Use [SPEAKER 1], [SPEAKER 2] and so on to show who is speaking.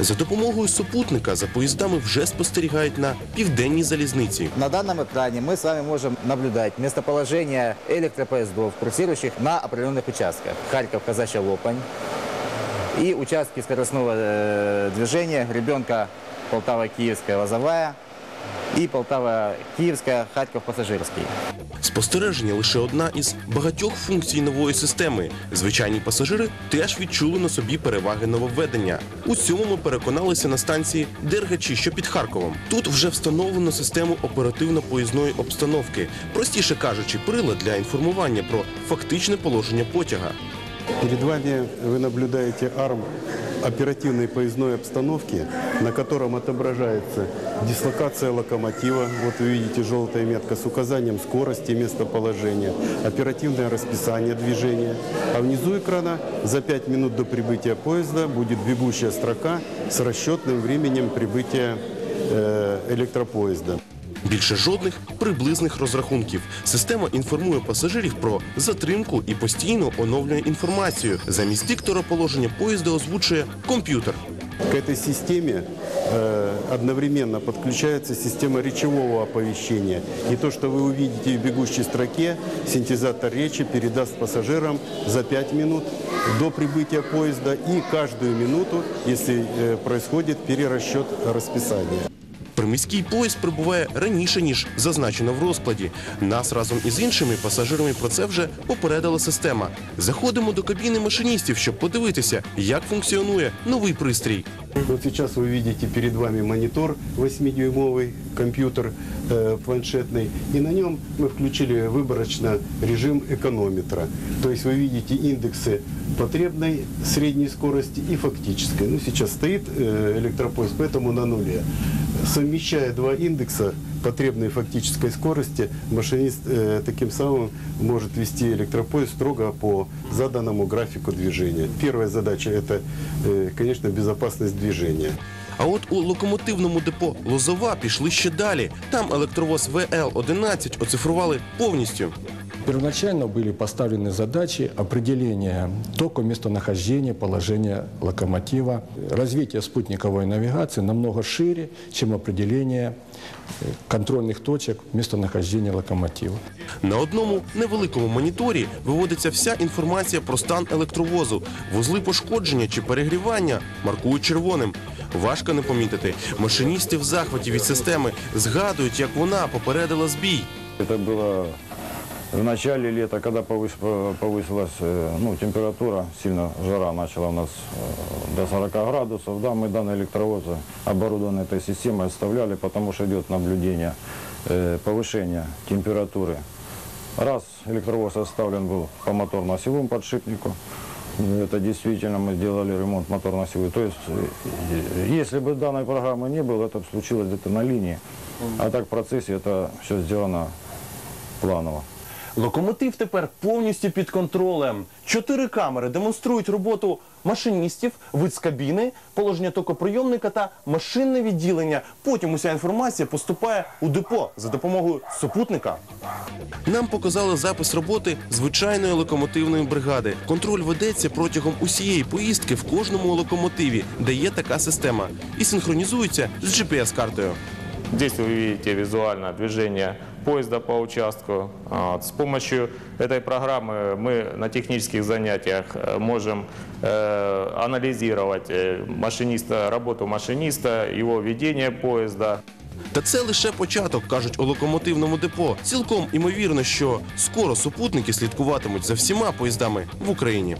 [SPEAKER 1] За допомогою супутника за поїздами вже спостерігають на південній залізниці.
[SPEAKER 2] На данном экране мы с вами можем наблюдать местоположение электропоездов, курсирующих на определенных участках. Харьков, Казачья, Лопань. И участки скоростного э, движения Ребенка, Полтава, Киевская, Лозовая. И Полтава, Киевская, Харьков, Пассажирский.
[SPEAKER 1] Спостереження лише одна із багатьох функцій нової системи. Звичайні пасажири теж відчули на собі переваги нововведення. У цьому ми переконалися на станції Дергачі, що під Харковом. Тут вже встановлено систему оперативно-поїзної обстановки, простіше кажучи, прилад для інформування про фактичне положення потяга.
[SPEAKER 3] Перед вами вы наблюдаете арм оперативной поездной обстановки, на котором отображается дислокация локомотива. Вот вы видите желтая метка с указанием скорости, местоположения, оперативное расписание движения. А внизу экрана за 5 минут до прибытия поезда будет бегущая строка с расчетным временем прибытия э, электропоезда.
[SPEAKER 1] Більше жодних приблизних розрахунків. Система інформує пасажирів про затримку і постійно оновлює інформацію. Замість диктора положення поїзда озвучує комп'ютер.
[SPEAKER 3] К этой системе э, одновременно подключается система речевого оповещения. И то, что вы увидите в бегущей строке, синтезатор речи передаст пассажирам за 5 минут до прибытия поезда и каждую минуту, если э, происходит перерасчет расписания.
[SPEAKER 1] Приміський поїзд прибуває раніше ніж зазначено в розкладі. Нас разом із іншими пасажирами про це вже попередила система. Заходимо до кабіни машиністів, щоб подивитися, як функціонує новий пристрій.
[SPEAKER 3] Вот сейчас вы видите перед вами монитор 8-дюймовый, компьютер э, планшетный, и на нем мы включили выборочно режим эконометра. То есть вы видите индексы потребной средней скорости и фактической. Ну, сейчас стоит э, электропоезд, поэтому на нуле. Совмещая два индекса потребной и фактической скорости, машинист э, таким самым может вести электропоезд строго по заданному графику движения. Первая задача – это, э, конечно, безопасность движения.
[SPEAKER 1] А от у локомотивному депо Лозова пішли ще далі. Там електровоз ВЛ-11 оцифрували повністю.
[SPEAKER 4] Первоначально были поставлены задачи определения тока местонахождения, положения локомотива. Развитие спутниковой навигации намного шире, чем определение э, контрольных точек местонахождения локомотива.
[SPEAKER 1] На одному невеликому моніторі виводиться вся інформація про стан електровозу. Вузли пошкодження чи перегрівання маркують червоним. Важко не помітити. Машиністи в захваті від системи згадують, як вона попередила збій.
[SPEAKER 5] Это было В начале лета, когда по- повысилась э, ну, температура, сильно жара начала у нас э, до 40 градусов. Да, мы данный электровоз оборудован этой системой оставляли, потому что идет наблюдение э, повышения температуры. Раз электровоз оставлен был по моторно-осевому подшипнику, это действительно мы делали ремонт моторно-осевой. То есть, э, если бы данной программы не было, это бы случилось где-то на линии. А так в процессе это все сделано планово.
[SPEAKER 1] Локомотив тепер повністю під контролем. Чотири камери демонструють роботу машиністів, вид з кабіни, положення токоприйомника та машинне відділення. Потім уся інформація поступає у депо за допомогою супутника. Нам показали запис роботи звичайної локомотивної бригади. Контроль ведеться протягом усієї поїздки в кожному локомотиві, де є така система, і синхронізується з GPS-картою.
[SPEAKER 6] Здесь вы видите визуально движение поезда по участку. А, С помощью этой программы мы на технических занятиях э, можем э, анализировать э, машиниста, работу машиниста, его ведение поезда.
[SPEAKER 1] Та це лише початок, кажуть у локомотивному депо. Цілком імовірно, що скоро супутники слідкуватимуть за всіма поїздами в Україні.